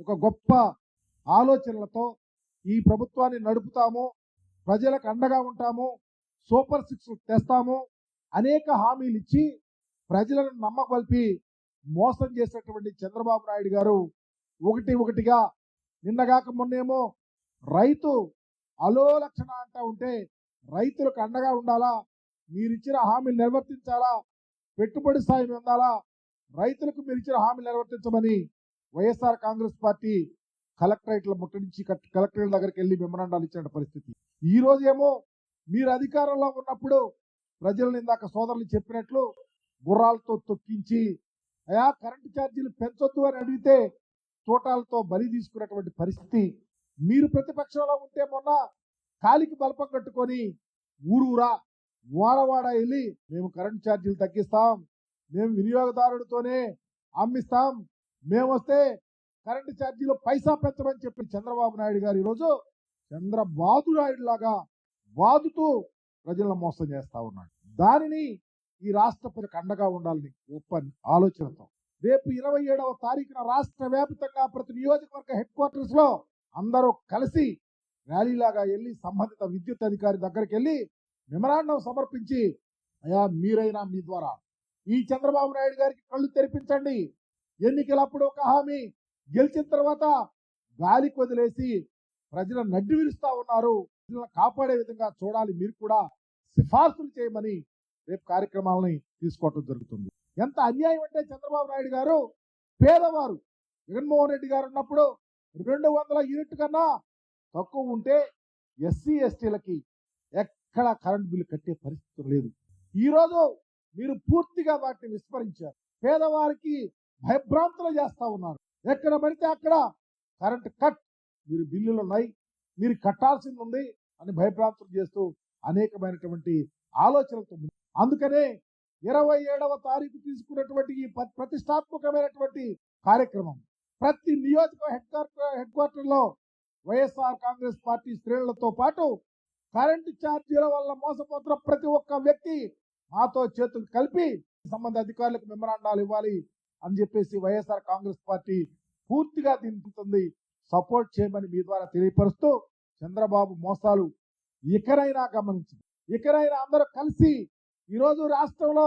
ఒక గొప్ప ఆలోచనలతో ఈ ప్రభుత్వాన్ని నడుపుతాము ప్రజలకు అండగా ఉంటాము సూపర్ సిక్స్ తెస్తాము అనేక హామీలు ఇచ్చి ప్రజలను నమ్మకల్పి మోసం చేసినటువంటి చంద్రబాబు నాయుడు గారు ఒకటి ఒకటిగా నిన్నగాక మొన్నేమో రైతు అలో లక్షణ అంటా ఉంటే రైతులకు అండగా ఉండాలా? మీరు ఇచ్చిన హామీలు నిర్వర్తించాలా? పెట్టుబడి సాయం అందాలా? రైతులకు మీరు ఇచ్చిన హామీలు నిర్వర్తించమని వైఎస్ఆర్ కాంగ్రెస్ పార్టీ కలెక్టరేట్ల ముట్టడించి కట్- కలెక్టరేట్ దగ్గరికి వెళ్ళి మెమరాండాలు ఇచ్చిన పరిస్థితి. ఈ రోజేమో మీరు అధికారంలో ఉన్నప్పుడు ప్రజలను ఇందాక సోదరులు చెప్పినట్లు గుర్రాలతో తొక్కించి అయా కరెంటు ఛార్జీలు పెంచొద్దు అని అడిగితే తోటాలతో బలి తీసుకున్నటువంటి పరిస్థితి. మీరు ప్రతిపక్షంలో ఉంటే మొన్న కాలికి బలపం కట్టుకొని ఊరూరా వాడవాడ వెళ్ళి మేము కరెంటు ఛార్జీలు తగ్గిస్తాం మేము వినియోగదారుడితోనే అమ్మిస్తాం మేము వస్తే కరెంటు ఛార్జీలు పైసా పెంచమని చెప్పి చంద్రబాబు నాయుడు గారు ఈరోజు చంద్రబాబు నాయుడు లాగా వాదుతూ ప్రజలను మోసం చేస్తా ఉన్నాడు. దానిని ఈ రాష్ట్ర ప్రజలకు అండగా ఉండాలని గొప్ప ఆలోచనతో. రేపు ఇరవై ఏడవ తారీఖున రాష్ట్ర వ్యాప్తంగా ప్రతి నియోజకవర్గ హెడ్ క్వార్టర్స్లో అందరూ కలిసి ర్యాలీలాగా వెళ్ళి సంబంధిత విద్యుత్ అధికారి దగ్గరికి వెళ్ళి మెమరాండం సమర్పించి అయా మీరైనా మీ ద్వారా ఈ చంద్రబాబు నాయుడు గారికి కళ్ళు తెరిపించండి. ఎన్నికలప్పుడు ఒక హామీ. గెలిచిన తర్వాత గాలికి వదిలేసి ప్రజలను నడ్డి విరుస్తా ఉన్నారు. ప్రజలను కాపాడే విధంగా చూడాలి. మీరు కూడా సిఫార్సులు చేయమని రేపు కార్యక్రమాలని తీసుకోవటం జరుగుతుంది. ఎంత అన్యాయం అంటే చంద్రబాబు నాయుడు గారు పేదవారు. జగన్మోహన్ రెడ్డి గారు ఉన్నప్పుడు రెండు వందల యూనిట్ కన్నా తక్కువ ఉంటే ఎస్సీ ఎస్టీలకి ఎక్కడ కరెంట్ బిల్లు కట్టే పరిస్థితి లేదు. ఈరోజు మీరు పూర్తిగా వాటిని విస్మరించారు. పేదవారికి భయభ్రాంతులు చేస్తా ఉన్నారు. ఎక్కడ పడితే అక్కడ కరెంట్ కట్ మీరు బిల్లులు ఉన్నాయి మీరు కట్టాల్సింది ఉంది అని భయభ్రాంతులు చేస్తూ అనేకమైనటువంటి ఆలోచనలతో అందుకనే ఇరవై ఏడవ తారీఖు తీసుకున్నటువంటి ఈ ప్రతిష్టాత్మకమైనటువంటి కార్యక్రమం ప్రతి నియోజక హెడ్ క్వార్టర్ హెడ్ క్వార్టర్లో వైఎస్ఆర్ కాంగ్రెస్ పార్టీ శ్రేణులతో పాటు కరెంటు ఛార్జీల వల్ల మోసపోతున్న ప్రతి ఒక్క వ్యక్తి మాతో చేతులు కలిపి సంబంధ అధికారులకు మెమరాండాలు ఇవ్వాలి అని చెప్పేసి వైఎస్ఆర్ కాంగ్రెస్ పార్టీ పూర్తిగా దింపుతుంది సపోర్ట్ చేయమని మీ ద్వారా తెలియపరుస్తూ చంద్రబాబు మోసాలు ఇకరైనా గమనించింది ఇకరైనా అందరూ కలిసి ఈరోజు రాష్ట్రంలో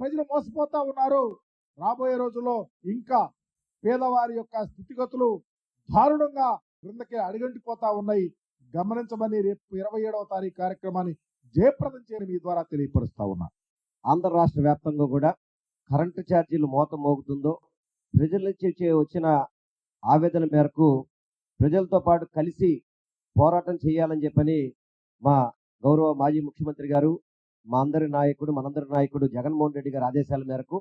ప్రజలు మోసపోతా ఉన్నారు. రాబోయే రోజుల్లో ఇంకా పేదవారి యొక్క స్థితిగతులు దారుణంగా క్రిందకి అడుగంటిపోతా ఉన్నాయి. గమనించమని రేపు ఇరవై ఏడవ తారీఖు కార్యక్రమాన్ని జయప్రదం చేయని మీ ద్వారా తెలియపరుస్తా ఉన్నా. ఆంధ్ర రాష్ట్ర వ్యాప్తంగా కూడా కరెంటు ఛార్జీలు మోత మోగుతుందో ప్రజల నుంచి వచ్చిన ఆవేదన మేరకు ప్రజలతో పాటు కలిసి పోరాటం చేయాలని చెప్పని మా గౌరవ మాజీ ముఖ్యమంత్రి గారు మా అందరి నాయకుడు మనందరి నాయకుడు జగన్మోహన్ రెడ్డి గారి ఆదేశాల మేరకు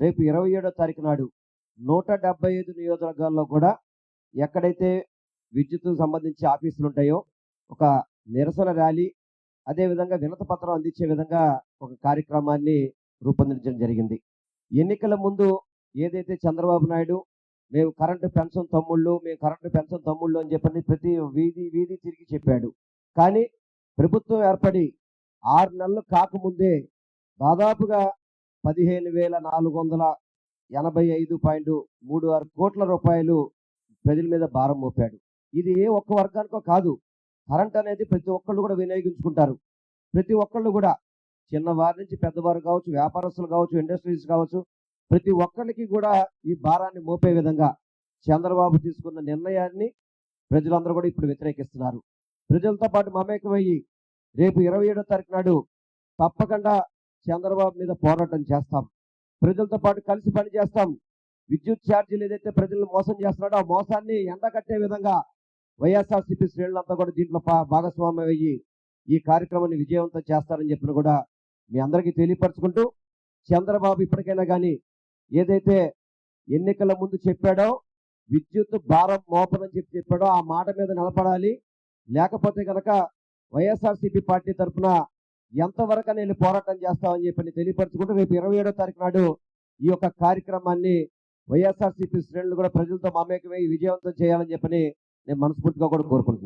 రేపు ఇరవై ఏడో తారీఖు నాడు నూట డెబ్బై ఐదు నియోజకవర్గాల్లో కూడా ఎక్కడైతే విద్యుత్ సంబంధించి ఆఫీసులు ఉంటాయో ఒక నిరసన ర్యాలీ అదేవిధంగా వినత పత్రం అందించే విధంగా ఒక కార్యక్రమాన్ని రూపొందించడం జరిగింది. ఎన్నికల ముందు ఏదైతే చంద్రబాబు నాయుడు మేము కరెంటు పెన్షన్ తమ్ముళ్ళు మేము కరెంటు పెన్షన్ తమ్ముళ్ళు అని చెప్పని ప్రతి వీధి వీధి తిరిగి చెప్పాడు. కానీ ప్రభుత్వం ఏర్పడి ఆరు నెలలు కాకముందే దాదాపుగా పదిహేను వేల నాలుగు వందల ఎనభై ఐదు పాయింట్ మూడు ఆరు కోట్ల రూపాయలు ప్రజల మీద భారం మోపాడు. ఇది ఏ ఒక్క వర్గానికో కాదు. కరెంట్ అనేది ప్రతి ఒక్కళ్ళు కూడా వినియోగించుకుంటారు. ప్రతి ఒక్కళ్ళు కూడా చిన్నవారి నుంచి పెద్దవారు కావచ్చు వ్యాపారస్తులు కావచ్చు ఇండస్ట్రీస్ కావచ్చు ప్రతి ఒక్కరికి కూడా ఈ భారాన్ని మోపే విధంగా చంద్రబాబు తీసుకున్న నిర్ణయాన్ని ప్రజలందరూ కూడా ఇప్పుడు వ్యతిరేకిస్తున్నారు. ప్రజలతో పాటు మమేకమయ్యి రేపు ఇరవై ఏడో తారీఖు నాడు తప్పకుండా చంద్రబాబు మీద పోరాటం చేస్తాం. ప్రజలతో పాటు కలిసి పని చేస్తాం. విద్యుత్ ఛార్జీలు ఏదైతే ప్రజలను మోసం చేస్తున్నాడో ఆ మోసాన్ని ఎండగట్టే విధంగా వైఎస్ఆర్సీపీ శ్రేణులంతా కూడా దీంట్లో భాగస్వామ్యం అయ్యి ఈ కార్యక్రమాన్ని విజయవంతం చేస్తారని చెప్పిన కూడా మీ అందరికీ తెలియపరచుకుంటూ చంద్రబాబు ఇప్పటికైనా కానీ ఏదైతే ఎన్నికల ముందు చెప్పాడో విద్యుత్ భారం మోపనని చెప్పి చెప్పాడో ఆ మాట మీద నిలబడాలి. లేకపోతే కనుక వైఎస్ఆర్సీపీ పార్టీ తరఫున ఎంతవరకు నేను పోరాటం చేస్తామని చెప్పి తెలియపరచుకుంటూ రేపు ఇరవై ఏడో తారీఖు నాడు ఈ యొక్క కార్యక్రమాన్ని వైఎస్ఆర్సీపీ శ్రేణులు కూడా ప్రజలతో మమేకమై విజయవంతం చేయాలని చెప్పని నేను మనస్ఫూర్తిగా కూడా కోరుకుంటున్నాను.